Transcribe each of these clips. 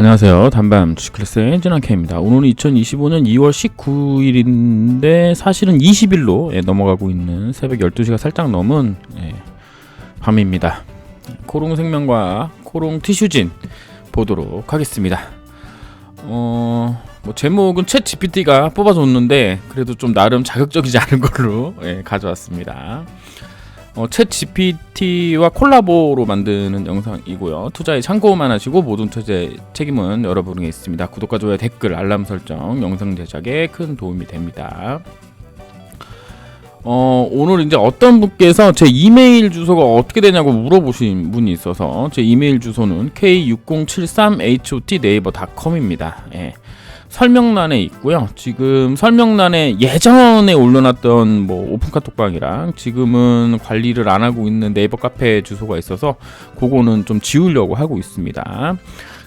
안녕하세요. 단밤 주식클래스의 진한케입니다. 오늘은 2025년 2월 19일인데 사실은 20일로 예, 넘어가고 있는 새벽 12시가 살짝 넘은 예, 밤입니다. 코롱 생명과 코롱 티슈진 보도록 하겠습니다. 어, 뭐 제목은 챗 GPT가 뽑아줬는데 그래도 좀 나름 자극적이지 않은 걸로 예, 가져왔습니다. 어, 챗 GPT와 콜라보로 만드는 영상이고요. 투자에 참고만 하시고 모든 투자의 책임은 여러분에게 있습니다. 구독과 좋아요, 댓글, 알람 설정, 영상 제작에 큰 도움이 됩니다. 어, 오늘 이제 어떤 분께서 제 이메일 주소가 어떻게 되냐고 물어보신 분이 있어서 제 이메일 주소는 k6073hot 네이버닷컴입니다. 예. 설명란에 있고요. 지금 설명란에 예전에 올려놨던 뭐 오픈 카톡방이랑 지금은 관리를 안 하고 있는 네이버 카페 주소가 있어서 그거는 좀 지우려고 하고 있습니다.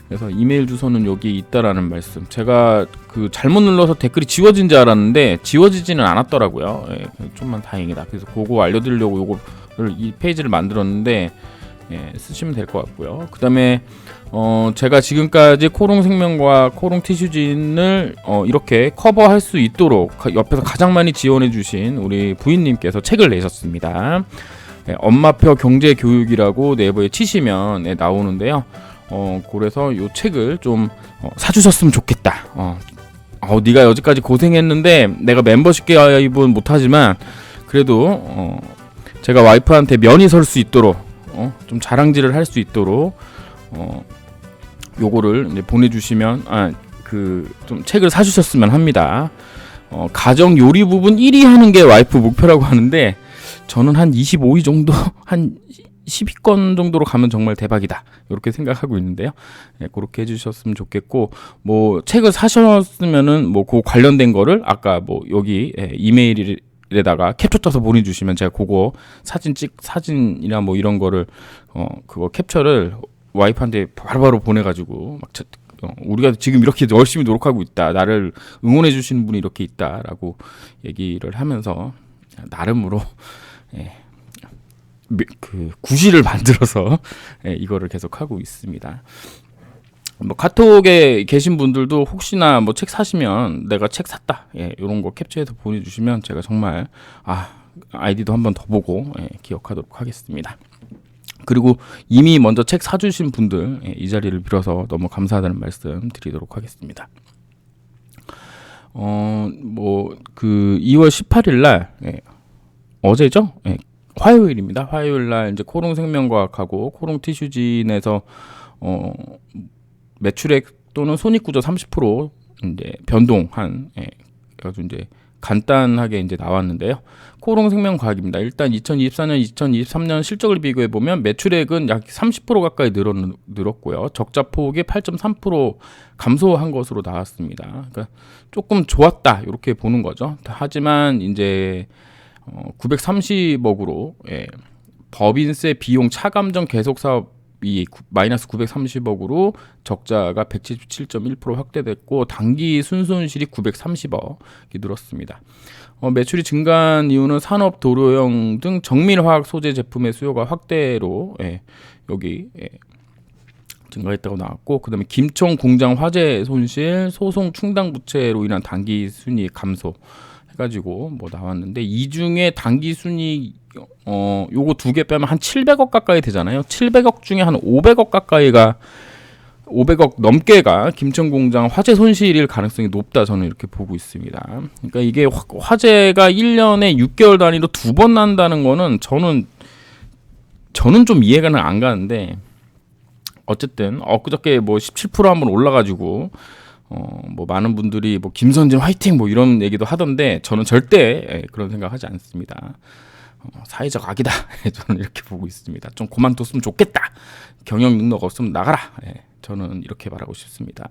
그래서 이메일 주소는 여기 있다라는 말씀. 제가 그 잘못 눌러서 댓글이 지워진 줄 알았는데 지워지지는 않았더라고요. 예, 좀만 다행이다. 그래서 그거 알려드리려고 요거를 이 페이지를 만들었는데 예, 쓰시면 될 것 같고요. 그 다음에 어, 제가 지금까지 코롱 생명과 코롱 티슈진을 어, 이렇게 커버할 수 있도록 가- 옆에서 가장 많이 지원해 주신 우리 부인님께서 책을 내셨습니다. 예, 엄마표 경제 교육이라고 네이버에 치시면 예, 나오는데요. 어, 그래서 이 책을 좀 어, 사주셨으면 좋겠다. 어, 어, 네가 여지까지 고생했는데 내가 멤버십 가입은 못하지만 그래도 어, 제가 와이프한테 면이 설 수 있도록 어, 좀 자랑질을 할 수 있도록 어, 요거를 보내주시면 아 그좀 책을 사주셨으면 합니다. 어, 가정 요리 부분 1위 하는 게 와이프 목표라고 하는데 저는 한 25위 정도 한 10위권 정도로 가면 정말 대박이다 이렇게 생각하고 있는데요. 예, 그렇게 해주셨으면 좋겠고 뭐 책을 사셨으면은 뭐 그 관련된 거를 아까 뭐 여기 예, 이메일 에다가 캡처 떠서 보내주시면 제가 그거 사진 찍 사진이나 뭐 이런 거를 어 그거 캡처를 와이프한테 바로바로 보내가지고 막 저- 어, 우리가 지금 이렇게 열심히 노력하고 있다 나를 응원해 주시는 분이 이렇게 있다라고 얘기를 하면서 나름으로 예, 미- 그 구실을 만들어서 예, 이거를 계속 하고 있습니다. 뭐 카톡에 계신 분들도 혹시나 뭐 책 사시면 내가 책 샀다 예, 이런 거 캡처해서 보내주시면 제가 정말 아 아이디도 한번 더 보고 예, 기억하도록 하겠습니다. 그리고 이미 먼저 책 사주신 분들 예, 이 자리를 빌어서 너무 감사하다는 말씀 드리도록 하겠습니다. 어 뭐 그 2월 18일 날 예, 어제죠? 예, 화요일입니다. 화요일 날 이제 코롱 생명과학하고 코롱 티슈진에서 어 매출액 또는 손익구조 30% 이제 변동한 예, 그래가지고 이제 간단하게 이제 나왔는데요. 코롱 생명과학입니다. 일단 2024년, 2023년 실적을 비교해 보면 매출액은 약 30% 가까이 늘었, 늘었고요. 적자 폭이 8.3% 감소한 것으로 나왔습니다. 그러니까 조금 좋았다 이렇게 보는 거죠. 하지만 이제 어, 930억으로 예, 법인세 비용 차감정 계속 사업 이 구- 마이너스 930억으로 적자가 177.1% 확대됐고 당기 순손실이 930억이 늘었습니다. 어, 매출이 증가한 이유는 산업 도료용 등 정밀화학 소재 제품의 수요가 확대로 예, 여기 예, 증가했다고 나왔고 그다음에 김청 공장 화재 손실 소송 충당 부채로 인한 단기 순이익 감소 해가지고 뭐 나왔는데 이 중에 단기 순이익 어 요거 두 개 빼면 한 700억 가까이 되잖아요. 700억 중에 한 500억 가까이가 500억 넘게가 김천 공장 화재 손실일 가능성이 높다 저는 이렇게 보고 있습니다. 그러니까 이게 화- 화재가 1년에 6개월 단위로 두 번 난다는 거는 저는 저는 좀 이해가 안 가는데 어쨌든 엊그저께 뭐 17% 한번 올라가지고 어 뭐 많은 분들이 뭐 김선진 화이팅 뭐 이런 얘기도 하던데 저는 절대 예, 그런 생각하지 않습니다. 어, 사회적 악이다 저는 이렇게 보고 있습니다. 좀 그만뒀으면 좋겠다. 경영 능력 없으면 나가라. 예, 저는 이렇게 말하고 싶습니다.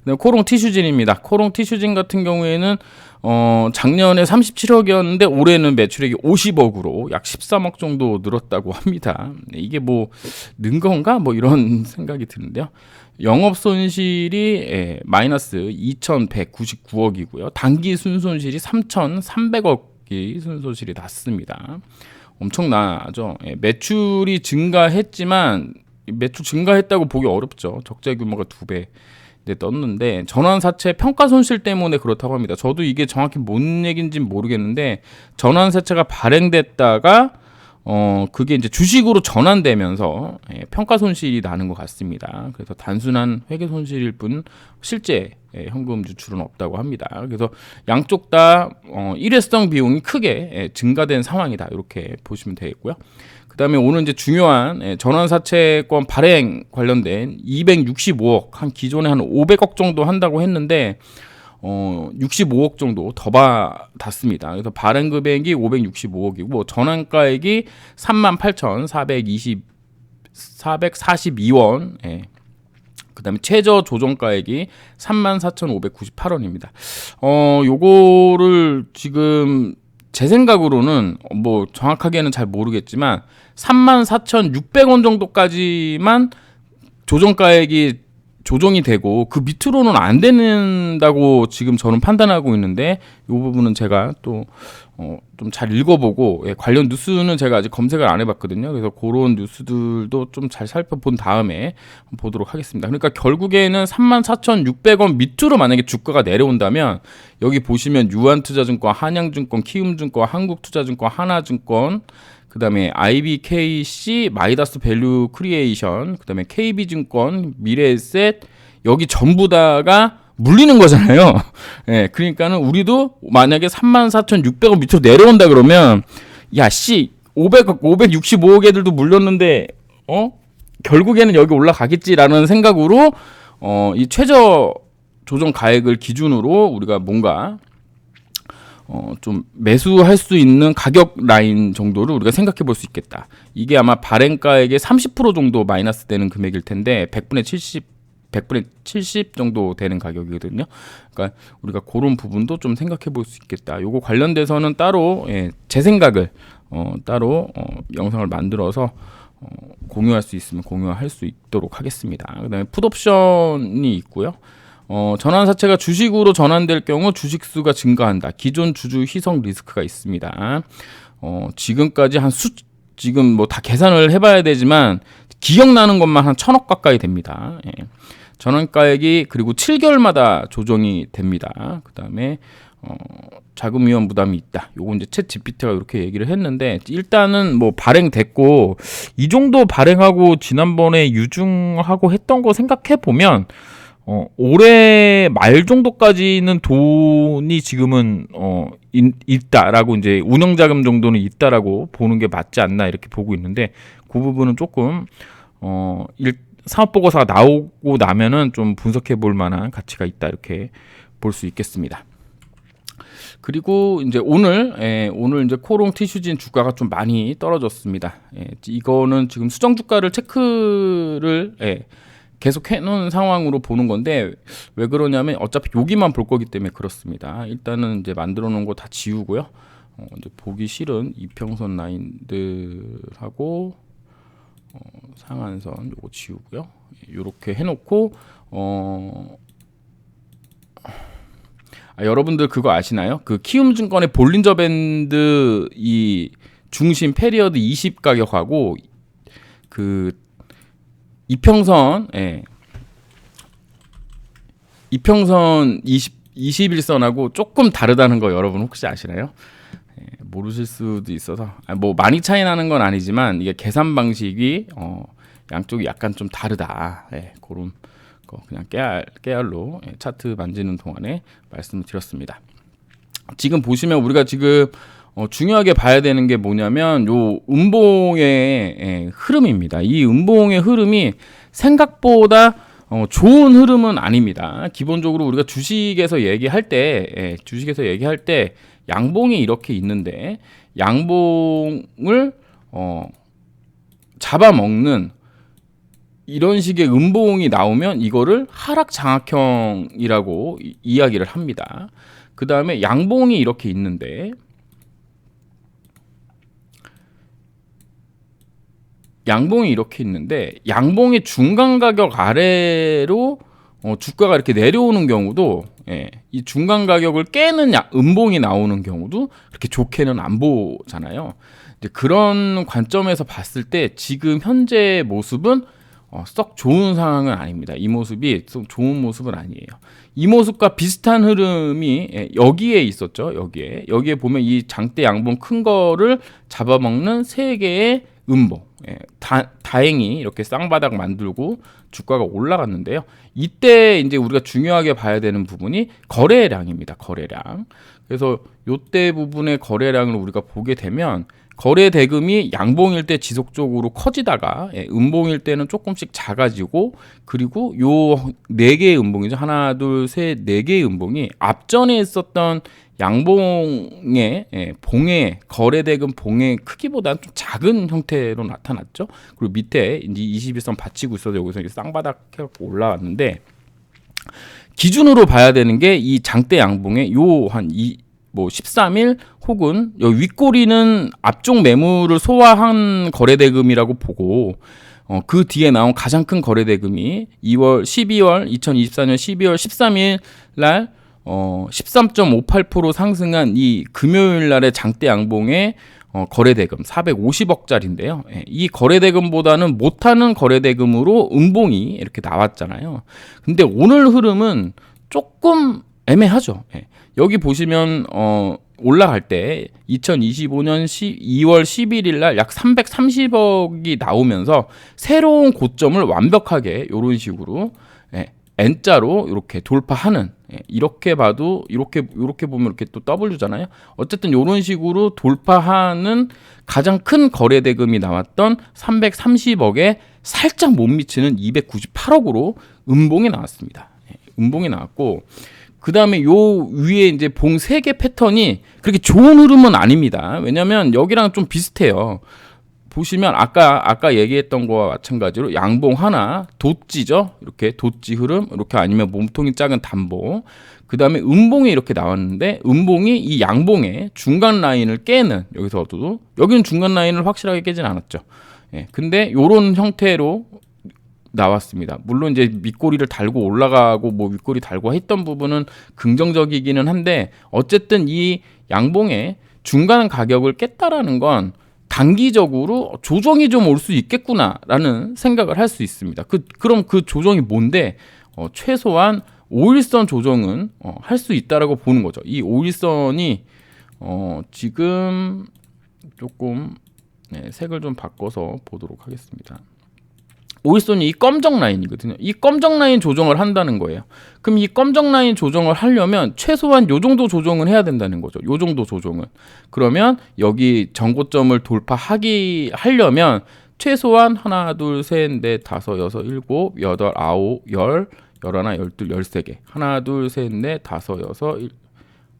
그다음 코롱 티슈진입니다. 코롱 티슈진 같은 경우에는 어 작년에 37억이었는데 올해는 매출액이 50억으로 약 13억 정도 늘었다고 합니다. 이게 뭐 는 건가 뭐 이런 생각이 드는데요. 영업 손실이 예, 마이너스 2,199억이고요. 단기 순손실이 3,300억 이 순손실이 났습니다. 엄청나죠. 예, 매출이 증가했지만 매출 증가했다고 보기 어렵죠. 적자 규모가 두 배. 네, 떴는데 전환 사채 평가 손실 때문에 그렇다고 합니다. 저도 이게 정확히 뭔 얘기인지는 모르겠는데 전환 사채가 발행됐다가 어 그게 이제 주식으로 전환되면서 예, 평가 손실이 나는 것 같습니다. 그래서 단순한 회계 손실일 뿐 실제 예, 현금 유출은 없다고 합니다. 그래서 양쪽 다 어, 일회성 비용이 크게 예, 증가된 상황이다 이렇게 보시면 되겠고요. 그다음에 오늘 이제 중요한 예, 전환사채권 발행 관련된 265억 한 기존에 한 500억 정도 한다고 했는데 어 65억 정도 더 받았습니다. 그래서 발행 금액이 565억이고 전환가액이 38,420 442원. 예. 그다음에 최저 조정가액이 34,598원입니다. 어 요거를 지금 제 생각으로는 뭐 정확하게는 잘 모르겠지만 34,600원 정도까지만 조정가액이 조정이 되고 그 밑으로는 안 되는다고 지금 저는 판단하고 있는데 이 부분은 제가 또 어, 좀 잘 읽어보고 예, 관련 뉴스는 제가 아직 검색을 안 해봤거든요. 그래서 그런 뉴스들도 좀 잘 살펴본 다음에 보도록 하겠습니다. 그러니까 결국에는 34,600원 밑으로 만약에 주가가 내려온다면 여기 보시면 유한투자증권, 한양증권, 키움증권, 한국투자증권, 하나증권 그다음에 IBKC, 마이다스 밸류 크리에이션, 그다음에 KB증권, 미래에셋 여기 전부 다가 물리는 거잖아요. 예, 네, 그러니까는 우리도 만약에 34,600원 밑으로 내려온다 그러면 야, 씨, 500억, 565억 애들도 물렸는데 어? 결국에는 여기 올라가겠지라는 생각으로 어, 이 최저 조정 가액을 기준으로 우리가 뭔가 어, 좀 매수할 수 있는 가격 라인 정도를 우리가 생각해 볼 수 있겠다. 이게 아마 발행가액의 30% 정도 마이너스 되는 금액일 텐데 100분의 70 100분의 70 정도 되는 가격이거든요. 그러니까 우리가 그런 부분도 좀 생각해 볼 수 있겠다. 요거 관련돼서는 따로 예, 제 생각을 어, 따로 어, 영상을 만들어서 어, 공유할 수 있으면 공유할 수 있도록 하겠습니다. 그다음에 풋옵션이 있고요. 어, 전환 사채가 주식으로 전환될 경우 주식 수가 증가한다. 기존 주주 희석 리스크가 있습니다. 어, 지금까지 한 수, 지금 뭐 다 계산을 해봐야 되지만 기억나는 것만 한 천억 가까이 됩니다. 예. 전환가액이 그리고 7개월마다 조정이 됩니다. 그 다음에 어, 자금 위험 부담이 있다. 요거 이제 챗 GPT가 이렇게 얘기를 했는데 일단은 뭐 발행됐고 이 정도 발행하고 지난번에 유증하고 했던 거 생각해 보면 어, 올해 말 정도까지는 돈이 지금은 어, 인, 있다라고 이제 운영 자금 정도는 있다라고 보는 게 맞지 않나 이렇게 보고 있는데 그 부분은 조금 어, 일, 사업 보고서가 나오고 나면은 좀 분석해 볼 만한 가치가 있다 이렇게 볼 수 있겠습니다. 그리고 이제 오늘 예, 오늘 이제 코롱 티슈진 주가가 좀 많이 떨어졌습니다. 예, 이거는 지금 수정 주가를 체크를 예, 계속 해놓은 상황으로 보는 건데 왜 그러냐면 어차피 여기만 볼 거기 때문에 그렇습니다. 일단은 이제 만들어 놓은 거 다 지우고요. 어, 이제 보기 싫은 이평선 라인들하고 어, 상한선 요거 지우고요. 이렇게 해놓고 어. 아, 여러분들 그거 아시나요? 그 키움증권의 볼린저 밴드 이 중심 페리어드 20 가격하고 그 이평선, 예. 이평선 20, 21선하고 조금 다르다는 거 여러분 혹시 아시나요? 예, 모르실 수도 있어서 아, 뭐 많이 차이 나는 건 아니지만 이게 계산 방식이 어, 양쪽이 약간 좀 다르다. 예, 그런 거 그냥 깨알 깨알로 예, 차트 만지는 동안에 말씀을 드렸습니다. 지금 보시면 우리가 지금 어, 중요하게 봐야 되는 게 뭐냐면 요 음봉의 예, 흐름입니다. 이 음봉의 흐름이 생각보다 어, 좋은 흐름은 아닙니다. 기본적으로 우리가 주식에서 얘기할 때, 예, 주식에서 얘기할 때 양봉이 이렇게 있는데 양봉을 어, 잡아먹는 이런 식의 음봉이 나오면 이거를 하락 장악형이라고 이, 이야기를 합니다. 그 다음에 양봉이 이렇게 있는데 양봉이 이렇게 있는데 양봉의 중간 가격 아래로 어, 주가가 이렇게 내려오는 경우도 예, 이 중간 가격을 깨는 야, 음봉이 나오는 경우도 그렇게 좋게는 안 보잖아요. 이제 그런 관점에서 봤을 때 지금 현재 모습은 어, 썩 좋은 상황은 아닙니다. 이 모습이 썩 좋은 모습은 아니에요. 이 모습과 비슷한 흐름이 예, 여기에 있었죠. 여기에 여기에 보면 이 장대 양봉 큰 거를 잡아먹는 세 개의 음봉. 예, 다, 다행히 이렇게 쌍바닥 만들고 주가가 올라갔는데요. 이때 이제 우리가 중요하게 봐야 되는 부분이 거래량입니다. 거래량. 그래서 요때 부분의 거래량을 우리가 보게 되면 거래 대금이 양봉일 때 지속적으로 커지다가 예, 음봉일 때는 조금씩 작아지고 그리고 요 네 개의 음봉이죠 하나 둘 셋 네 개의 음봉이 앞전에 있었던 양봉의 예, 봉의 거래 대금 봉의 크기보다는 좀 작은 형태로 나타났죠. 그리고 밑에 이제 21선 받치고 있어서 여기서 쌍바닥 해갖고 올라왔는데 기준으로 봐야 되는 게 이 장대 양봉의 요한 이 뭐 13일 혹은 여기 윗꼬리는 앞쪽 매물을 소화한 거래대금이라고 보고 어, 그 뒤에 나온 가장 큰 거래대금이 2월 12월 2024년 12월 13일 날 어, 13.58% 상승한 이 금요일 날의 장대 양봉의 어, 거래대금 450억짜리인데요. 예, 이 거래대금보다는 못하는 거래대금으로 음봉이 이렇게 나왔잖아요. 근데 오늘 흐름은 조금 애매하죠. 예. 여기 보시면 어 올라갈 때 2025년 2월 11일 날 약 330억이 나오면서 새로운 고점을 완벽하게 이런 식으로 예, N자로 이렇게 돌파하는 예, 이렇게 봐도 이렇게 이렇게 보면 이렇게 또 W잖아요. 어쨌든 이런 식으로 돌파하는 가장 큰 거래 대금이 나왔던 330억에 살짝 못 미치는 298억으로 음봉이 나왔습니다. 예, 음봉이 나왔고 그 다음에 요 위에 이제 봉 세 개 패턴이 그렇게 좋은 흐름은 아닙니다. 왜냐면 여기랑 좀 비슷해요. 보시면 아까 아까 얘기했던 거와 마찬가지로 양봉 하나 도찌죠? 이렇게 도찌 흐름 이렇게 아니면 몸통이 작은 단봉 그 다음에 음봉이 이렇게 나왔는데 음봉이 이 양봉의 중간 라인을 깨는 여기서도 여기는 중간 라인을 확실하게 깨진 않았죠. 예 근데 요런 형태로 나왔습니다. 물론 이제 밑꼬리를 달고 올라가고 뭐 윗꼬리 달고 했던 부분은 긍정적이기는 한데 어쨌든 이 양봉의 중간 가격을 깼다라는 건 단기적으로 조정이 좀 올 수 있겠구나라는 생각을 할 수 있습니다. 그 그럼 그 조정이 뭔데? 어, 최소한 5일선 조정은 어, 할 수 있다라고 보는 거죠. 이 5일선이 어, 지금 조금 네, 색을 좀 바꿔서 보도록 하겠습니다. 오일선이 이 검정 라인이거든요. 이 검정 라인 조정을 한다는 거예요. 그럼 이 검정 라인 조정을 하려면 최소한 요 정도 조정은 해야 된다는 거죠. 요 정도 조정은. 그러면 여기 전고점을 돌파하기 하려면 최소한 하나, 둘, 셋, 넷, 다섯, 여섯, 일곱, 여덟, 아홉, 열, 열하나, 열둘, 열세 개. 하나, 둘, 셋, 넷, 다섯, 여섯, 일,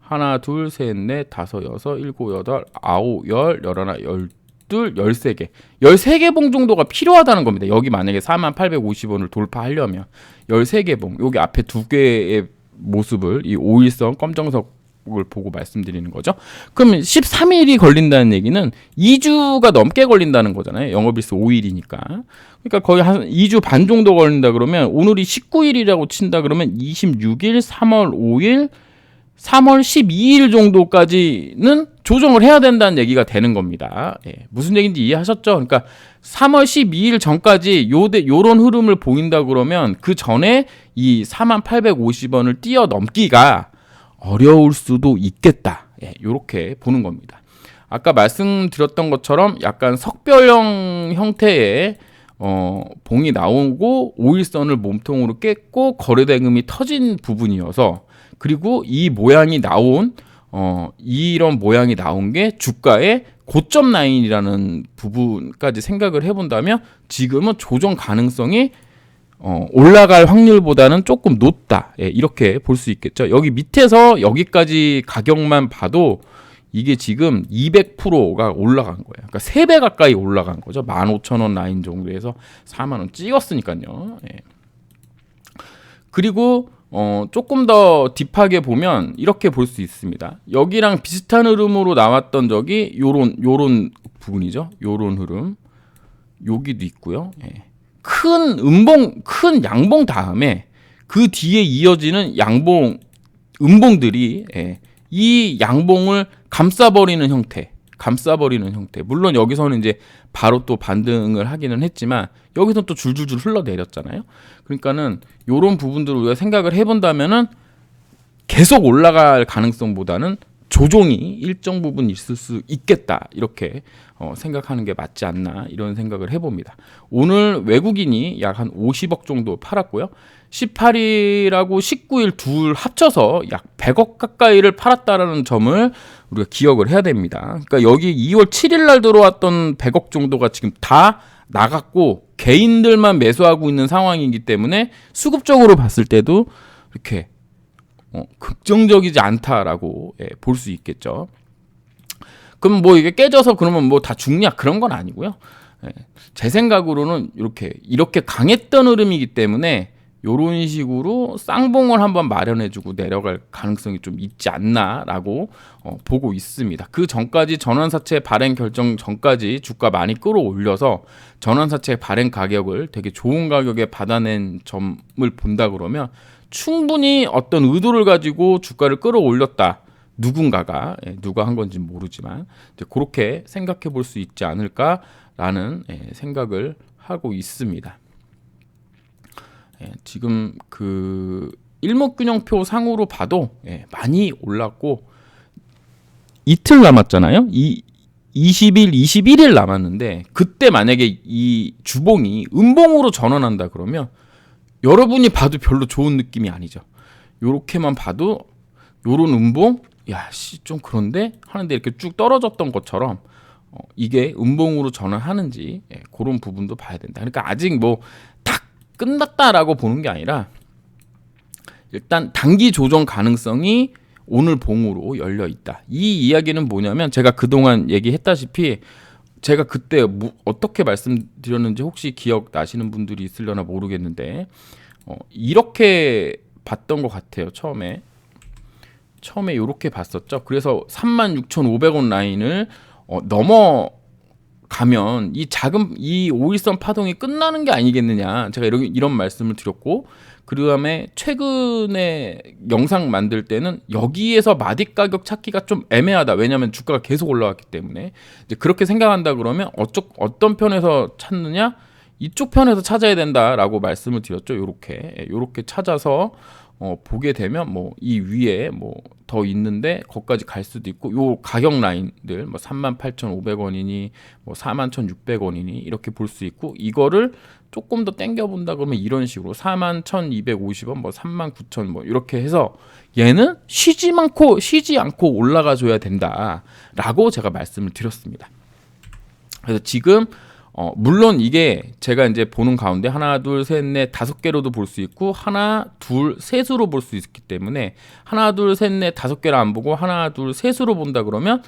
하나, 둘, 셋, 넷, 다섯, 여섯, 일곱, 여덟, 아홉, 열, 열하나, 열 둘, 13개. 13개 봉 정도가 필요하다는 겁니다. 여기 만약에 4850원을 돌파하려면 13개 봉. 여기 앞에 두 개의 모습을 이 오일선 검정석 을 보고 말씀드리는 거죠. 그럼 13일이 걸린다는 얘기는 2주가 넘게 걸린다는 거잖아요. 영업일수 5일이니까. 그러니까 거의 한 2주 반 정도 걸린다 그러면 오늘이 19일이라고 친다 그러면 26일, 3월 5일, 3월 12일 정도까지는 조정을 해야 된다는 얘기가 되는 겁니다. 예, 무슨 얘기인지 이해하셨죠? 그러니까 3월 12일 전까지 요대 요런 흐름을 보인다 그러면 그 전에 이 4850원을 뛰어넘기가 어려울 수도 있겠다. 예, 요렇게 보는 겁니다. 아까 말씀드렸던 것처럼 약간 석별형 형태의 어, 봉이 나오고 오일선을 몸통으로 깼고 거래 대금이 터진 부분이어서 그리고 이 모양이 나온 어 이런 모양이 나온 게 주가의 고점 라인이라는 부분까지 생각을 해본다면 지금은 조정 가능성이 어, 올라갈 확률보다는 조금 높다. 예, 이렇게 볼 수 있겠죠. 여기 밑에서 여기까지 가격만 봐도 이게 지금 200%가 올라간 거예요. 그러니까 3배 가까이 올라간 거죠. 15,000원 라인 정도에서 4만 원 찍었으니까요. 예. 그리고 어, 조금 더 딥하게 보면 이렇게 볼 수 있습니다. 여기랑 비슷한 흐름으로 나왔던 적이 요런 요런 부분이죠. 요런 흐름. 여기도 있고요. 예. 큰 음봉 큰 양봉 다음에 그 뒤에 이어지는 양봉 음봉들이 예. 이 양봉을 감싸버리는 형태 감싸버리는 형태. 물론 여기서는 이제 바로 또 반등을 하기는 했지만 여기서 또 줄줄줄 흘러내렸잖아요. 그러니까는 요런 부분들을 우리가 생각을 해본다면은 계속 올라갈 가능성보다는 조종이 일정 부분 있을 수 있겠다 이렇게 어, 생각하는 게 맞지 않나 이런 생각을 해봅니다. 오늘 외국인이 약 한 50억 정도 팔았고요. 18일하고 19일 둘 합쳐서 약 100억 가까이를 팔았다라는 점을 우리가 기억을 해야 됩니다. 그러니까 여기 2월 7일 날 들어왔던 100억 정도가 지금 다 나갔고 개인들만 매수하고 있는 상황이기 때문에 수급적으로 봤을 때도 이렇게 어, 극정적이지 않다라고 예, 볼 수 있겠죠. 그럼 뭐 이게 깨져서 그러면 뭐 다 죽냐 그런 건 아니고요. 예, 제 생각으로는 이렇게 이렇게 강했던 흐름이기 때문에 요런 식으로 쌍봉을 한번 마련해주고 내려갈 가능성이 좀 있지 않나라고 어, 보고 있습니다. 그 전까지 전환사채 발행 결정 전까지 주가 많이 끌어올려서 전환사채 발행 가격을 되게 좋은 가격에 받아낸 점을 본다 그러면 충분히 어떤 의도를 가지고 주가를 끌어올렸다. 누군가가 예, 누가 한 건지 모르지만 그렇게 생각해 볼 수 있지 않을까라는 예, 생각을 하고 있습니다. 예, 지금 그 일목균형표 상으로 봐도 예, 많이 올랐고 이틀 남았잖아요. 이 20일, 21일 남았는데 그때 만약에 이 주봉이 음봉으로 전환한다 그러면 여러분이 봐도 별로 좋은 느낌이 아니죠. 요렇게만 봐도 요런 음봉 야씨 좀 그런데 하는데 이렇게 쭉 떨어졌던 것처럼 어, 이게 음봉으로 전환하는지 예, 그런 부분도 봐야 된다. 그러니까 아직 뭐 딱 끝났다라고 보는 게 아니라 일단 단기 조정 가능성이 오늘 봉으로 열려 있다. 이 이야기는 뭐냐면 제가 그동안 얘기했다시피 제가 그때 뭐 어떻게 말씀드렸는지 혹시 기억 나시는 분들이 있으려나 모르겠는데 어, 이렇게 봤던 것 같아요 처음에. 처음에 이렇게 봤었죠. 그래서 36,500원 라인을 어, 넘어 가면 이 자금 이 5일선 파동이 끝나는 게 아니겠느냐. 제가 이런, 이런 말씀을 드렸고 그 다음에 최근에 영상 만들 때는 여기에서 마디 가격 찾기가 좀 애매하다. 왜냐하면 주가가 계속 올라왔기 때문에. 이제 그렇게 생각한다 그러면 어쪽 어떤 편에서 찾느냐? 이쪽 편에서 찾아야 된다라고 말씀을 드렸죠. 요렇게. 요렇게 찾아서 어, 보게 되면 뭐 이 위에 뭐 더 있는데 거기까지 갈 수도 있고 요 가격 라인들 뭐 38,500원이니 뭐 41,600원이니 이렇게 볼 수 있고 이거를 조금 더 땡겨 본다 그러면 이런 식으로 41,250원 뭐39,000뭐 이렇게 해서 얘는 쉬지 않고 쉬지 않고 올라가 줘야 된다라고 제가 말씀을 드렸습니다. 그래서 지금 어, 물론 이게 제가 이제 보는 가운데 하나, 둘, 셋, 넷, 다섯 개로도 볼 수 있고 하나, 둘, 셋으로 볼 수 있기 때문에 하나, 둘, 셋, 넷, 다섯 개를 안 보고 하나, 둘, 셋으로 본다 그러면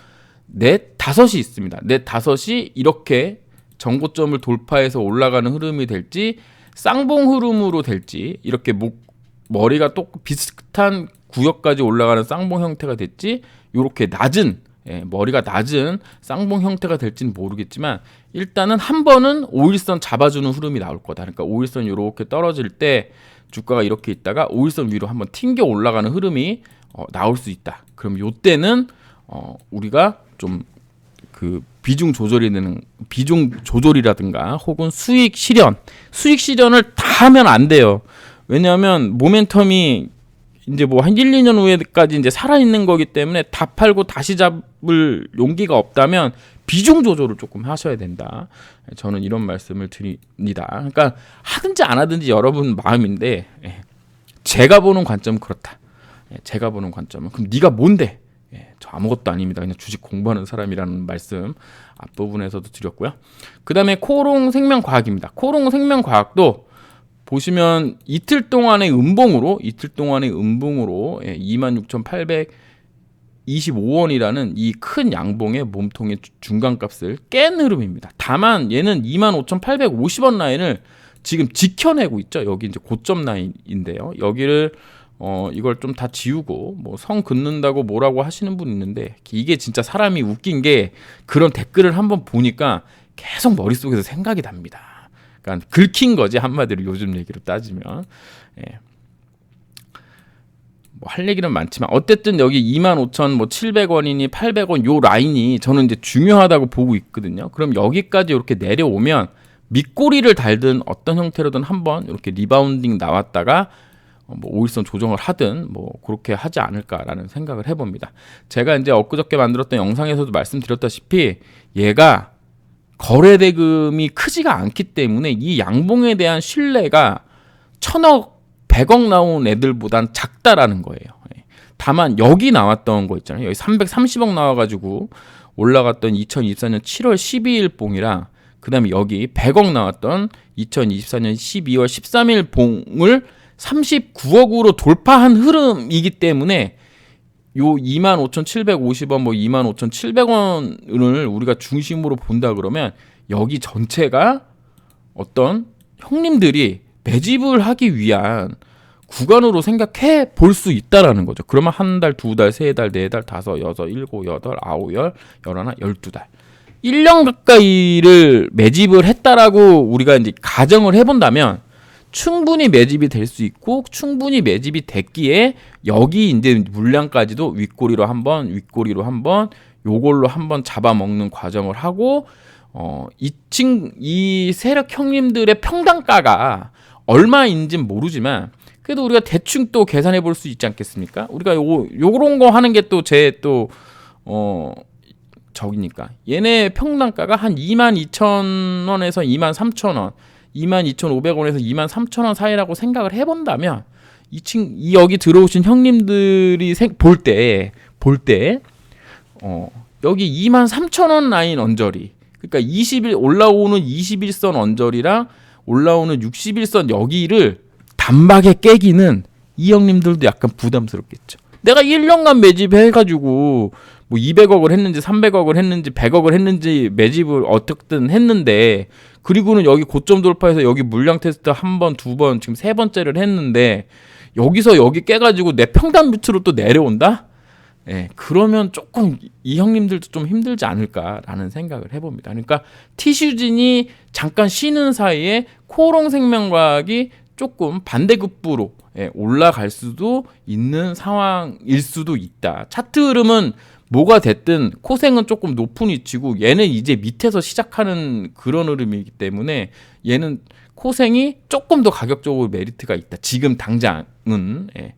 넷, 다섯이 있습니다. 넷, 다섯이 이렇게 정고점을 돌파해서 올라가는 흐름이 될지 쌍봉 흐름으로 될지 이렇게 목 머리가 또 비슷한 구역까지 올라가는 쌍봉 형태가 될지 이렇게 낮은 예, 머리가 낮은 쌍봉 형태가 될지는 모르겠지만 일단은 한 번은 5일선 잡아주는 흐름이 나올 거다. 그러니까 5일선 이렇게 떨어질 때 주가가 이렇게 있다가 5일선 위로 한번 튕겨 올라가는 흐름이 어, 나올 수 있다. 그럼 요때는 어, 우리가 좀그 비중 조절이 되는 비중 조절이라든가 혹은 수익 실현, 수익 실현을 다 하면 안 돼요. 왜냐하면 모멘텀이 이제 뭐 한 1, 2년 후에까지 이제 살아 있는 거기 때문에 다 팔고 다시 잡을 용기가 없다면 비중 조절을 조금 하셔야 된다. 저는 이런 말씀을 드립니다. 그러니까 하든지 안 하든지 여러분 마음인데 예, 제가 보는 관점은 그렇다. 예, 제가 보는 관점은 그럼 네가 뭔데? 예, 저 아무것도 아닙니다. 그냥 주식 공부하는 사람이라는 말씀 앞부분에서도 드렸고요. 그 다음에 코롱 생명과학입니다. 코롱 생명과학도 보시면 이틀 동안의 음봉으로 이틀 동안의 음봉으로 예, 26,825원이라는 이 큰 양봉의 몸통의 중간값을 깬 흐름입니다. 다만 얘는 25,850원 라인을 지금 지켜내고 있죠. 여기 이제 고점 라인인데요. 여기를 어 이걸 좀 다 지우고 뭐 성 긋는다고 뭐라고 하시는 분 있는데 이게 진짜 사람이 웃긴 게 그런 댓글을 한번 보니까 계속 머릿속에서 생각이 납니다. 그러니까 긁힌 거지 한마디로 요즘 얘기로 따지면 예. 뭐할 얘기는 많지만 어쨌든 여기 25,000뭐 700원이니 800원 요 라인이 저는 이제 중요하다고 보고 있거든요. 그럼 여기까지 이렇게 내려오면 밑꼬리를 달든 어떤 형태로든 한번 이렇게 리바운딩 나왔다가 어, 뭐 5일선 조정을 하든 뭐 그렇게 하지 않을까라는 생각을 해봅니다. 제가 이제 엊그저께 만들었던 영상에서도 말씀드렸다시피 얘가 거래 대금이 크지가 않기 때문에 이 양봉에 대한 신뢰가 천억, 백억 나온 애들보단 작다라는 거예요. 예. 다만 여기 나왔던 거 있잖아요. 여기 330억 나와가지고 올라갔던 2024년 7월 12일 봉이랑 그 다음에 여기 100억 나왔던 2024년 12월 13일 봉을 39억으로 돌파한 흐름이기 때문에 요 25,750원 뭐 25,700원을 우리가 중심으로 본다 그러면 여기 전체가 어떤 형님들이 매집을 하기 위한 구간으로 생각해 볼 수 있다라는 거죠. 그러면 한 달, 두 달, 세 달, 네 달, 다섯, 여섯, 일곱, 여덟, 아홉, 열, 열하나, 열두 달. 1년 가까이를 매집을 했다라고 우리가 이제 가정을 해본다면 충분히 매집이 될 수 있고 충분히 매집이 됐기에 여기 이제 물량까지도 윗꼬리로 한번 윗꼬리로 한번 요걸로 한번 잡아먹는 과정을 하고 어 이층 이 세력 형님들의 평단가가 얼마인진 모르지만 그래도 우리가 대충 또 계산해 볼 수 있지 않겠습니까? 우리가 요 요런 거 하는 게 또 제 또 어 적이니까 얘네 평단가가 한 22,000원에서 23,000원 22,500원에서 23,000원 사이라고 생각을 해본다면 이층 이 여기 들어오신 형님들이 볼 때 볼 때 어, 여기 23,000원 라인 언저리 그러니까 20일 올라오는 21선 언저리랑 올라오는 61선 여기를 단박에 깨기는 이 형님들도 약간 부담스럽겠죠. 내가 1년간 매집해가지고 뭐 200억을 했는지 300억을 했는지 100억을 했는지 매집을 어떻든 했는데 그리고는 여기 고점 돌파해서 여기 물량 테스트 한 번, 두 번, 지금 세 번째를 했는데 여기서 여기 깨가지고 내 평단 밑으로 또 내려온다? 예, 그러면 조금 이 형님들도 좀 힘들지 않을까라는 생각을 해봅니다. 그러니까 티슈진이 잠깐 쉬는 사이에 코롱 생명과학이 조금 반대급부로 예, 올라갈 수도 있는 상황일 수도 있다. 차트 흐름은 뭐가 됐든 코생은 조금 높은 위치고 얘는 이제 밑에서 시작하는 그런 흐름이기 때문에 얘는 코생이 조금 더 가격적으로 메리트가 있다. 지금 당장은 예.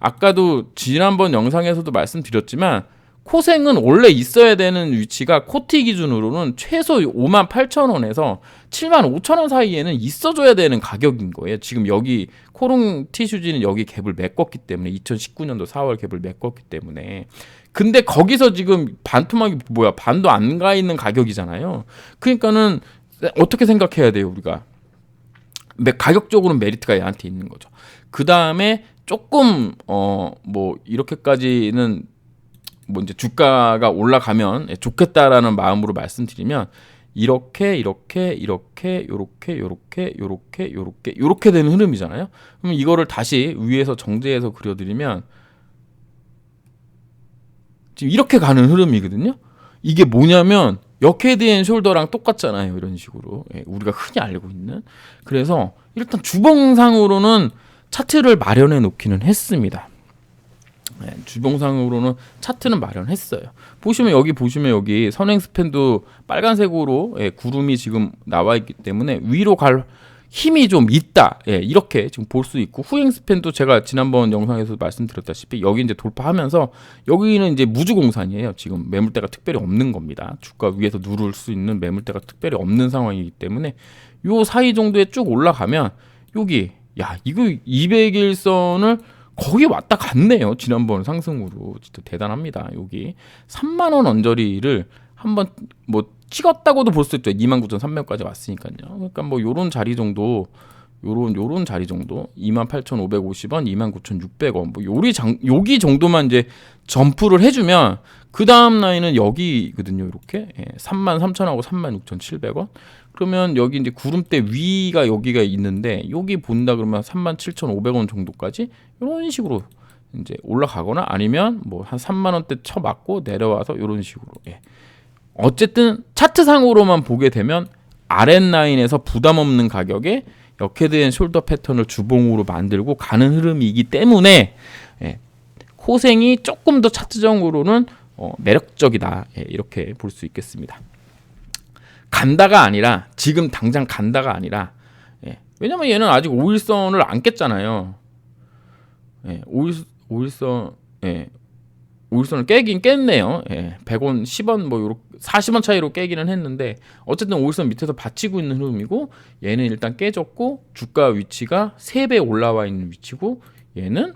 아까도 지난번 영상에서도 말씀드렸지만 코생은 원래 있어야 되는 위치가 코티 기준으로는 최소 5만 8천 원에서 7만 5천 원 사이에는 있어줘야 되는 가격인 거예요. 지금 여기 코롱 티슈지는 여기 갭을 메꿨기 때문에 2019년도 4월 갭을 메꿨기 때문에 근데 거기서 지금 반토막이 뭐야 반도 안 가 있는 가격이잖아요. 그러니까는 어떻게 생각해야 돼요 우리가 가격적으로는 메리트가 얘한테 있는 거죠. 그 다음에 조금 어 뭐 이렇게까지는 뭐 이제 주가가 올라가면 좋겠다라는 마음으로 말씀드리면 이렇게 이렇게 이렇게 요렇게 요렇게 요렇게 요렇게 요렇게 되는 흐름이잖아요. 그럼 이거를 다시 위에서 정제해서 그려드리면 지금 이렇게 가는 흐름이거든요. 이게 뭐냐면 역헤드 앤 숄더랑 똑같잖아요. 이런 식으로 예, 우리가 흔히 알고 있는. 그래서 일단 주봉상으로는 차트를 마련해 놓기는 했습니다. 네, 주봉상으로는 차트는 마련했어요. 보시면 여기 보시면 여기 선행 스팬도 빨간색으로 예, 구름이 지금 나와 있기 때문에 위로 갈 힘이 좀 있다. 예, 이렇게 지금 볼 수 있고 후행 스팬도 제가 지난번 영상에서 말씀드렸다시피 여기 이제 돌파하면서 여기는 이제 무주공산이에요. 지금 매물대가 특별히 없는 겁니다. 주가 위에서 누를 수 있는 매물대가 특별히 없는 상황이기 때문에 요 사이 정도에 쭉 올라가면 여기 야 이거 200일선을 거기 왔다 갔네요. 지난번 상승으로 진짜 대단합니다. 여기 3만 원 언저리를 한번 뭐 찍었다고도 볼 수 있죠. 29,300까지 왔으니까요. 그러니까 뭐 요런 자리 정도 요런 요런 자리 정도 28,550원, 29,600원 뭐 요리 장 여기 정도만 이제 점프를 해 주면 그 다음 라인은 여기거든요. 이렇게 예, 33,000하고 36,700원. 그러면 여기 이제 구름대 위가 여기가 있는데 여기 본다 그러면 37,500원 정도까지 이런 식으로 이제 올라가거나 아니면 뭐 한 3만 원대 쳐 맞고 내려와서 이런 식으로 예. 어쨌든 차트상으로만 보게 되면 아랫라인에서 부담 없는 가격에 역헤드 앤 숄더 패턴을 주봉으로 만들고 가는 흐름이기 때문에 예, 호생이 조금 더 차트적으로는 어, 매력적이다 예, 이렇게 볼 수 있겠습니다. 간다가 아니라 지금 당장 간다가 아니라 예, 왜냐면 얘는 아직 5일선을 안 깼잖아요. 예, 5일 5일선 예. 5일선을 깨긴 깼네요. 예. 100원, 10원 뭐 요렇게 40원 차이로 깨기는 했는데 어쨌든 5일선 밑에서 받치고 있는 흐름이고 얘는 일단 깨졌고 주가 위치가 3배 올라와 있는 위치고 얘는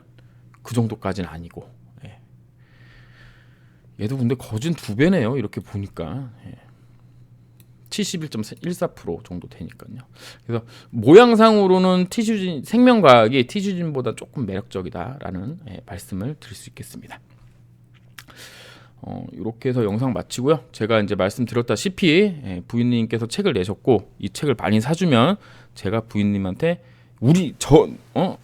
그 정도까지는 아니고 예. 얘도 근데 거진 두 배네요. 이렇게 보니까 예. 71.14% 정도 되니까요. 그래서 모양상으로는 티슈진 생명과학이 티슈진보다 조금 매력적이다라는 예, 말씀을 드릴 수 있겠습니다. 어, 이렇게 해서 영상 마치고요. 제가 이제 말씀드렸다시피 예, 부인님께서 책을 내셨고 이 책을 많이 사주면 제가 부인님한테 우리 저 어?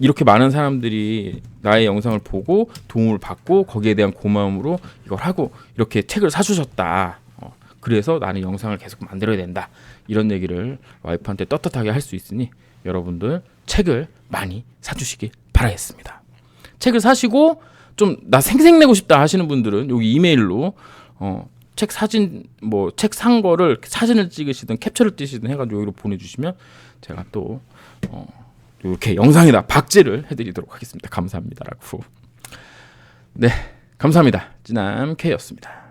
이렇게 많은 사람들이 나의 영상을 보고 도움을 받고 거기에 대한 고마움으로 이걸 하고 이렇게 책을 사주셨다. 어, 그래서 나는 영상을 계속 만들어야 된다. 이런 얘기를 와이프한테 떳떳하게 할 수 있으니 여러분들 책을 많이 사주시길 바라겠습니다. 책을 사시고 좀 나 생색내고 싶다 하시는 분들은 여기 이메일로 어, 책 사진 뭐 책 산 거를 사진을 찍으시든 캡처를 뛰시든 해가지고 여기로 보내주시면 제가 또 어, 이렇게 영상에다 박제를 해드리도록 하겠습니다. 감사합니다라고. 네, 감사합니다. 찌남 K였습니다.